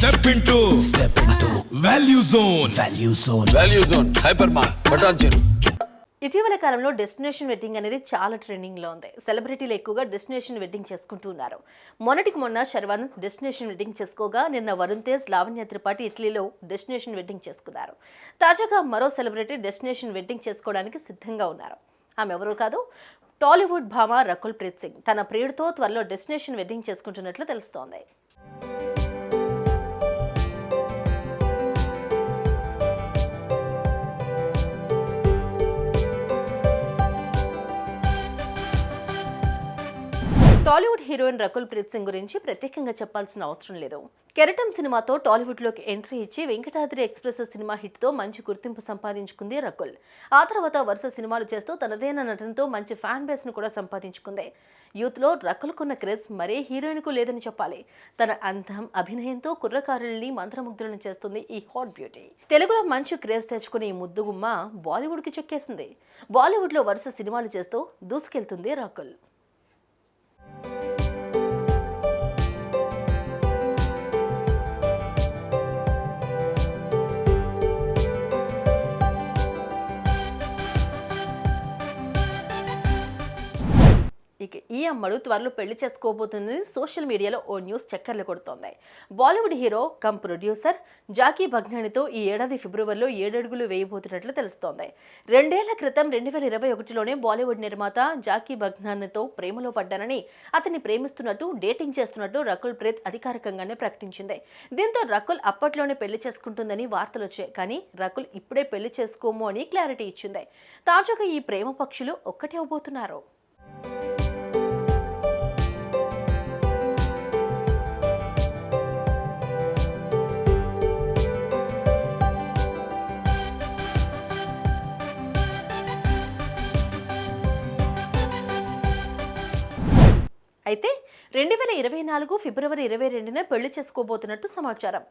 Step into step into value zone value zone value zone hyper మార్ బటాన్ చెరు ఇటీవల కాలంలో డెస్టినేషన్ వెడ్డింగ్ అనేది చాలా ట్రెండింగ్లో ఉంది. సెలబ్రిటీలు ఎక్కువగా డెస్టినేషన్ వెడ్డింగ్ చేసుకుంటూ ఉన్నారు. మొన్నటికి మొన్న శర్వానంద్ డెస్టినేషన్ వెడ్డింగ్ చేసుకోగా నిన్న వరుణ్ తేజ్ లావణ్య త్రిపాఠి ఇటలీలో డెస్టినేషన్ వెడ్డింగ్ చేసుకున్నారు. తాజాగా మరో సెలబ్రిటీ డెస్టినేషన్ వెడ్డింగ్ చేసుకోవడానికి సిద్ధంగా ఉన్నారు. ఆమె ఎవరూ కాదు టాలీవుడ్ భామ రకుల్ ప్రీత్ సింగ్. తన ప్రియుడితో త్వరలో డెస్టినేషన్ వెడ్డింగ్ చేసుకుంటున్నట్లు తెలుస్తోంది. టాలీవుడ్ హీరోయిన్ రకుల్ ప్రీత్ సింగ్ గురించి ప్రత్యేకంగా చెప్పాల్సిన అవసరం లేదు. కెరటం సినిమాతో టాలీవుడ్లోకి ఎంట్రీ ఇచ్చి వెంకటాద్రి ఎక్స్ప్రెస్ సినిమా హిట్తో మంచి గుర్తింపు సంపాదించుకుంది రకుల్. ఆ తర్వాత వరుస సినిమాలు చేస్తూ తనదైన నటనతో మంచి ఫ్యాన్ బేస్ను కూడా సంపాదించుకుంది. యూత్లో రకుల్కున్న క్రేజ్ మరే హీరోయిన్కు లేదని చెప్పాలి. తన అందం అభినయంతో కుర్రకారుల్ని మంత్రముగ్ధులను చేస్తుంది ఈ హాట్ బ్యూటీ. తెలుగులో మంచి క్రేజ్ తెచ్చుకునే ఈ ముద్దుగుమ్మ బాలీవుడ్కి చెక్కేసింది. బాలీవుడ్లో వరుస సినిమాలు చేస్తూ దూసుకెళ్తుంది రకుల్. ఇక ఈ అమ్మడు త్వరలో పెళ్ళి చేసుకోబోతుందని సోషల్ మీడియాలో ఓ న్యూస్ చక్కర్లు కొడుతోంది. Bollywood hero come producer Jackky భగ్నానితో ఈ ఏడాది ఫిబ్రవరిలో ఏడడుగులు వేయబోతున్నట్లు తెలుస్తోంది. రెండేళ్ళ క్రితం రెండు వేల ఇరవై ఒకటిలోనే బాలీవుడ్ నిర్మాత జాకీ భగ్నానితో ప్రేమలో పడ్డానని అతన్ని ప్రేమిస్తున్నట్టు డేటింగ్ చేస్తున్నట్టు రకుల్ ప్రీత్ అధికారికంగానే ప్రకటించింది. దీంతో రకుల్ అప్పట్లోనే పెళ్ళి చేసుకుంటుందని వార్తలు వచ్చాయి. కానీ రకుల్ ఇప్పుడే పెళ్ళి చేసుకోము అని క్లారిటీ ఇచ్చింది. తాజాగా ఈ ప్రేమ పక్షులు ఒక్కటే అవబోతున్నారు. అయితే రెండు వేల ఇరవై నాలుగు ఫిబ్రవరి ఇరవై రెండున పెళ్ళి చేసుకోబోతున్నట్టు సమాచారం.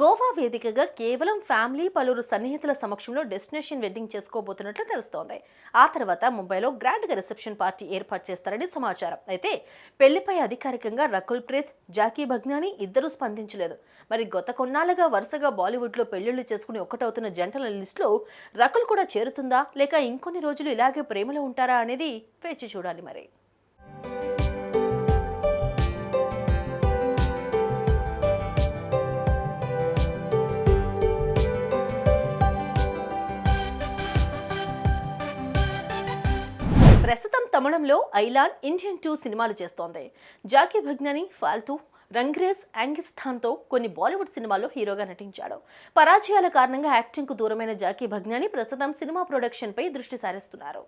గోవా వేదికగా కేవలం ఫ్యామిలీ పలువురు సన్నిహితుల సమక్షంలో డెస్టినేషన్ వెడ్డింగ్ చేసుకోబోతున్నట్లు తెలుస్తోంది. ఆ తర్వాత ముంబైలో గ్రాండ్గా రిసెప్షన్ పార్టీ ఏర్పాటు చేస్తారని సమాచారం. అయితే పెళ్ళిపై అధికారికంగా రకుల్ ప్రీత్ జాకీ భగ్నాని ఇద్దరూ స్పందించలేదు. మరి గత కొన్నాళ్ళుగా వరుసగా బాలీవుడ్లో పెళ్ళిళ్ళు చేసుకుని ఒక్కటవుతున్న జంటల లిస్టులో రకుల్ కూడా చేరుతుందా? లేక ఇంకొన్ని రోజులు ఇలాగే ప్రేమలో ఉంటారా అనేది వేచి చూడాలి మరి. ప్రస్తుతం తమిళంలో ఐలాన్ ఇండియన్ టూ సినిమాలు చేస్తోంది. జాకీ భగ్నని ఫాల్తూ రంగ్రేజ్ యాంగిస్థాన్తో కొన్ని బాలీవుడ్ సినిమాల్లో హీరోగా నటించాడు. పరాజయాల కారణంగా యాక్టింగ్కు దూరమైన జాకీ భగ్నాని ప్రస్తుతం సినిమా ప్రొడక్షన్పై దృష్టి సారిస్తున్నారు.